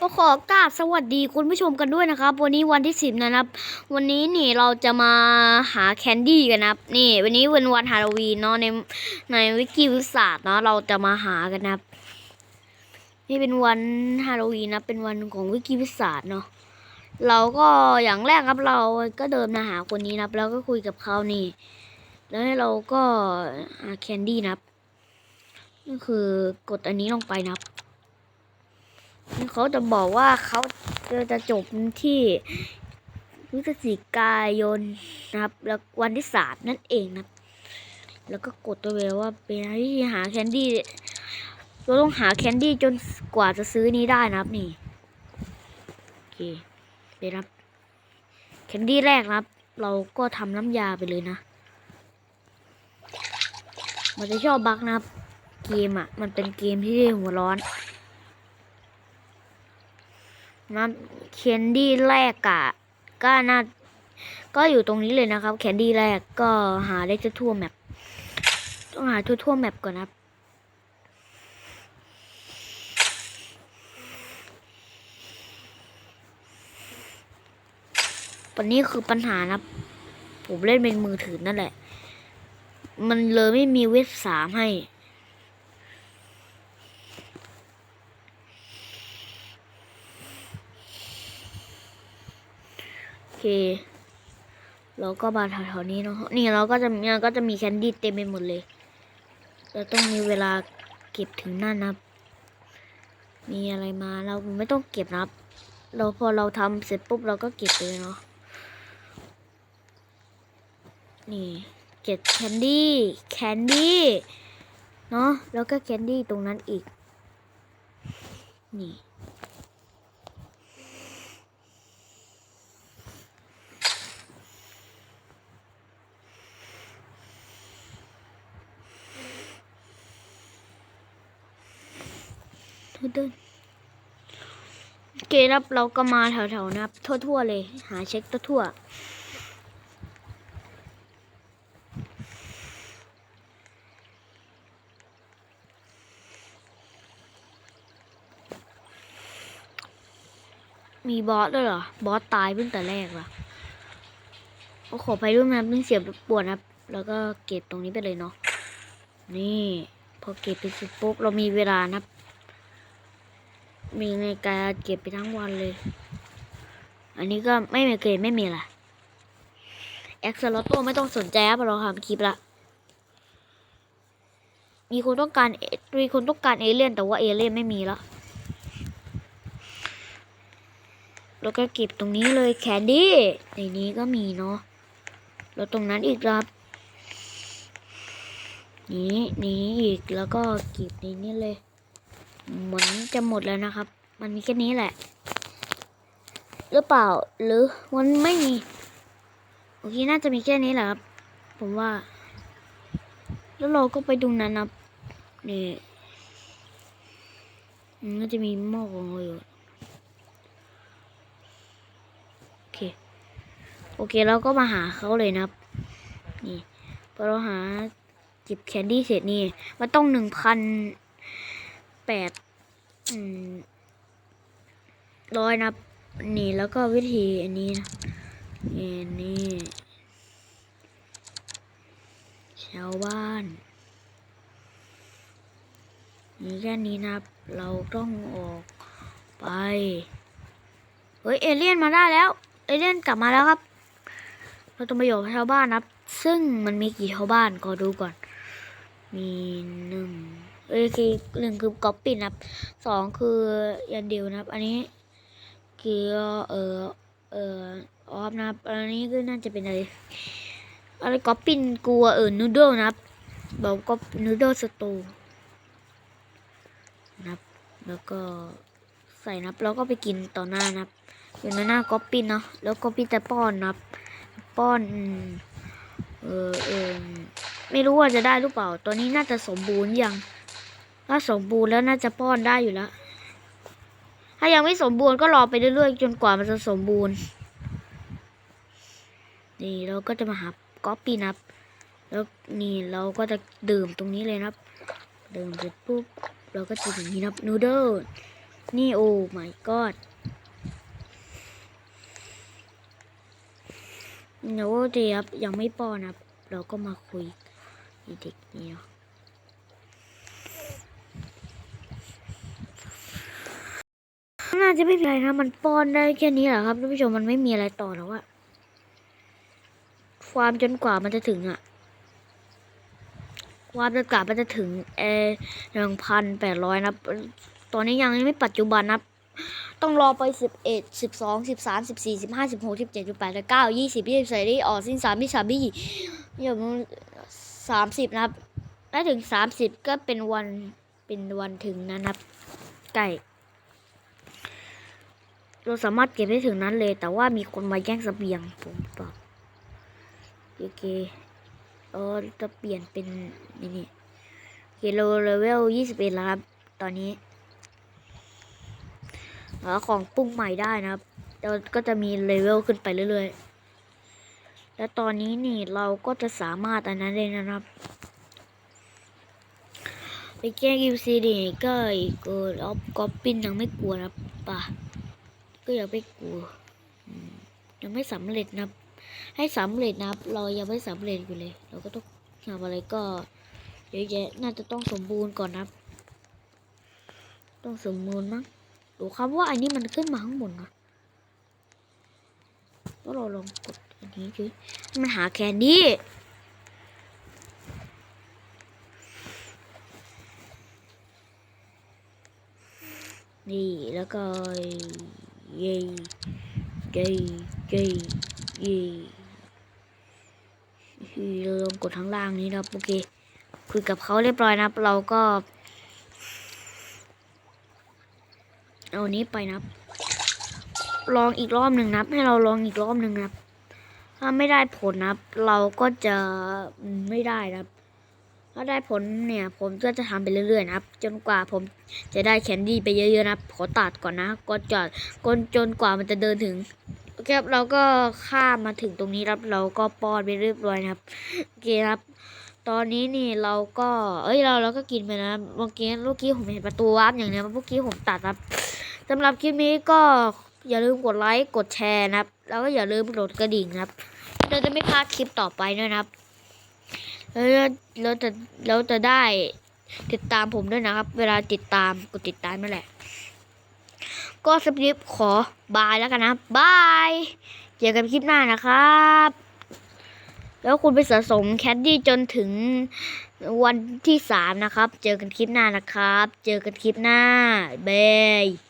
ก็ขอกราบสวัสดีคุณผู้ชมกันด้วยนะครับ วันนี้วันที่สิบนะครับ วันนี้นี่เราจะมาหาแคนดี้กันนะครับ นี่ วันนี้เป็นวันฮาโลวีนเนาะในในวิกิวิสาสตร์เนาะเราจะมาหากันนะครับ นี่เป็นวันฮาโลวีนนะเป็นวันของวิกิวิสาสตร์เนาะเราก็อย่างแรกครับเราก็เดินมาหาคนนี้นะครับ แล้วก็คุยกับเขานี่ แล้วให้เราก็หาแคนดี้นะครับนี่คือกดอันนี้ลงไปนะครับ เขาจะบอกว่าเขาจะจบที่พฤศจิกายนนะครับ แล้ววันที่สามนั่นเองนะแล้วก็กดตัวเวลว่าเป็นวิธีหาแคนดี้เราต้องหาแคนดี้จนกว่าจะซื้อนี้ได้นะครับนี่โอเคเป็นครับแคนดี้แรกนะครับ เราก็ทำน้ำยาไปเลยนะ มันจะชอบบักนะครับ เกมอะ มันเป็นเกมที่หัวร้อน นะแคนดี้แรกอะก็น่าก็อยู่ตรงนี้เลยนะครับ แคนดี้แรกก็หาได้ทั่วแมปต้องหาทั่วๆแมปก่อนนะครับวันนี้คือปัญหานะ ผมเล่นเป็นมือถือนั่นแหละ มันเลยไม่มีเว็บสามให้ เคเราก็มาแถวๆนี้เนาะนี่เราก็จะมีก็จะมีแคนดี้เต็มไปหมดเลยเราต้องมีเวลาเก็บถึงนั่นนะมีอะไรมาเราไม่ต้องเก็บนะเราพอเราทำเสร็จปุ๊บเราก็เก็บเลยเนาะนี่เก็บแคนดี้แคนดี้เนาะแล้วก็แคนดี้ตรงนั้นอีก นี่ เดินโอเคครับเราก็มาแถวๆนะครับ ทั่วๆเลย หาเช็คทั่วๆมีบอสด้วยเหรอ บอสตายตั้งแต่แรกเหรอโอ้ขอไปด้วยนะเป็นเสียงปวดนะครับแล้วก็เก็บตรงนี้ไปเลยเนาะ นี่ พอเก็บไปเสร็จปุ๊บเรามีเวลานะครับ มีในการเก็บไปทั้งวันเลย อันนี้ก็ไม่มีเกรดไม่มีละแอ็กซ์ลอตโต้ไม่ต้องสนใจครับเราทำคลิปละ มีคนต้องการเอมีคนต้องการเอเลี่ยนแต่ว่าเอเลี่ยนไม่มีละแล้วก็เก็บตรงนี้เลยแคนดี้ในนี้ก็มีเนาะแล้วตรงนั้นอีกครับ นี้นี้อีกแล้วก็เก็บในนี้เลย เหมือนจะหมดแล้วนะครับ มันมีแค่นี้แหละ หรือเปล่า หรือมันไม่มี โอเค น่าจะมีแค่นี้แหละครับ ผมว่า แล้วเราก็ไปดูนั้นนะนี่มันน่าจะมีหม้อของเราอยู่โอเค โอเค เราก็มาหาเขาเลยนะครับ นี่พอเราหาเก็บแคนดี้เสร็จนี่ มันต้องหนึ่งพัน แปดร้อยนะนี่แล้วก็วิธีอันนี้นะนี่นี่ชาวบ้านนี่แค่นี้นะครับ เราต้องออกไป เฮ้ย เอเลี่ยนมาได้แล้ว เอเลี่ยนกลับมาแล้วครับ เราต้องไปอยู่กับชาวบ้านนะครับ ซึ่งมันมีกี่ชาวบ้านก็ดูก่อน มีหนึ่ง โอเคหนึ่งคือก๊อปปี้นะครับสองคือยันเดียวนะครับ อันนี้คือเออเออออฟนะครับอันนี้ก็น่าจะเป็นอะไรอะไรก๊อปปิ้นกลัวเออนูโดนะครับบอกก็นูโดสตูนะครับ แล้วก็ใส่นะครับแล้วก็ไปกินต่อหน้านะครับเป็นหน้าก๊อปปิ้นเนาะแล้วก๊อปปี้จะป้อนนะครับป้อนเออเออไม่รู้ว่าจะได้หรือเปล่า ตัวนี้น่าจะสมบูรณ์ยัง ถ้าสมบูรณ์แล้วน่าจะป้อนได้อยู่แล้ว ถ้ายังไม่สมบูรณ์ก็รอไปเรื่อยๆ จนกว่ามันจะสมบูรณ์ นี่เราก็จะมาหาก๊อปปี้นับ แล้วนี่เราก็จะดื่มตรงนี้เลยนะครับ ดื่มเสร็จปุ๊บเราก็จะอย่างนี้นับนูเดิลนี่โอ้ my god เดี๋ยวเดี๋ยวครับยังไม่ป้อนครับ เราก็มาคุยเด็กนี่เนาะ น่าจะไม่เป็นไรนะ มันป้อนได้แค่นี้แหละครับท่านผู้ชมมันไม่มีอะไรต่อแล้วอะความจนกว่ามันจะถึงอะความจนกว่ามันจะถึงเอหนึ่งพันแปดร้อยนะ ตอนนี้ยังไม่ปัจจุบันนะ ต้องรอไปสิบเอ็ดสิบสองสิบสามสิบสี่สิบห้าสิบหกสิบเจ็ดสิบแปดสิบเก้ายี่สิบยี่สิบสี่ที่ออกสิ้นสามที่สามที่อย่างสามสิบนะครับ ถ้าถึงสามสิบก็เป็นวันเป็นวันถึงนะครับใกล้ เราสามารถเก็บได้ถึงนั้นเลย แต่ว่ามีคนมาแย่งเสบียงผมบอกโอเคเออจะเปลี่ยนเป็นนี่นี่เฮโลเลเวลยี่สิบเอ็ดแล้วครับ ตอนนี้หาของปรุงใหม่ได้นะครับเราก็จะมีเลเวลขึ้นไปเรื่อยๆ และตอนนี้นี่เราก็จะสามารถอันนั้นเลยนะครับไปแก้กิวซีดีก็อีกเออออฟกอปปินยังไม่กลัวนะป่ะ ก็ยังไม่กลัวอืมยังไม่สำเร็จนะครับให้สำเร็จนะครับเรายังไม่สำเร็จอยู่เลย เราก็ต้องทำอะไรก็เยอะแยะน่าจะต้องสมบูรณ์ก่อนนะครับต้องสมบูรณ์มั้งดูครับว่าอันนี้มันขึ้นมาข้างบนนะแล้วเราลองกดอันนี้คือมันหาแคนดี้นี่แล้วก็ เย่เย่เย่เย่ลองกดข้งล่างนี้นะครับโอเคคุยกับเขาเรียบร้อยนะครับ เราก็ เอานี้ไปนะครับ ลองอีกรอบหนึ่งนะครับ ให้เราลองอีกรอบหนึ่งนะครับ ถ้าไม่ได้ผลนะครับ เราก็จะไม่ได้นะครับ ถ้าได้ผลเนี่ย ผมก็จะทำไปเรื่อยๆนะครับ จนกว่าผมจะได้แคนดี้ไปเยอะๆนะขอตัดก่อนนะก่อนจอดก่อนจนกว่ามันจะเดินถึงโอเคครับเราก็ข้ามมาถึงตรงนี้ครับ เราก็ป้อนไปเรียบร้อยนะครับโอเคครับ ตอนนี้นี่เราก็ เอ้ยเราเราก็กินไปนะเมื่อกี้เมื่อกี้ผมเห็นประตูวาร์ปอย่างเนี้ยเมื่อกี้ผมตัดครับสำหรับคลิปนี้ก็อย่าลืมกดไลค์กดแชร์นะครับ แล้วก็อย่าลืมกดกระดิ่งนะครับเราจะไม่พลาดคลิปต่อไปด้วยนะครับ แล้วเราจะเราจะได้ติดตามผมด้วยนะครับ เวลาติดตามกดติดตามนั่นแหละ ก็สคริปขอบายแล้วกันนะบายเจอกันคลิปหน้านะครับ แล้วคุณไปสะสมแคดดี้จนถึงวันที่สามนะครับ เจอกันคลิปหน้านะครับ เจอกันคลิปหน้าบาย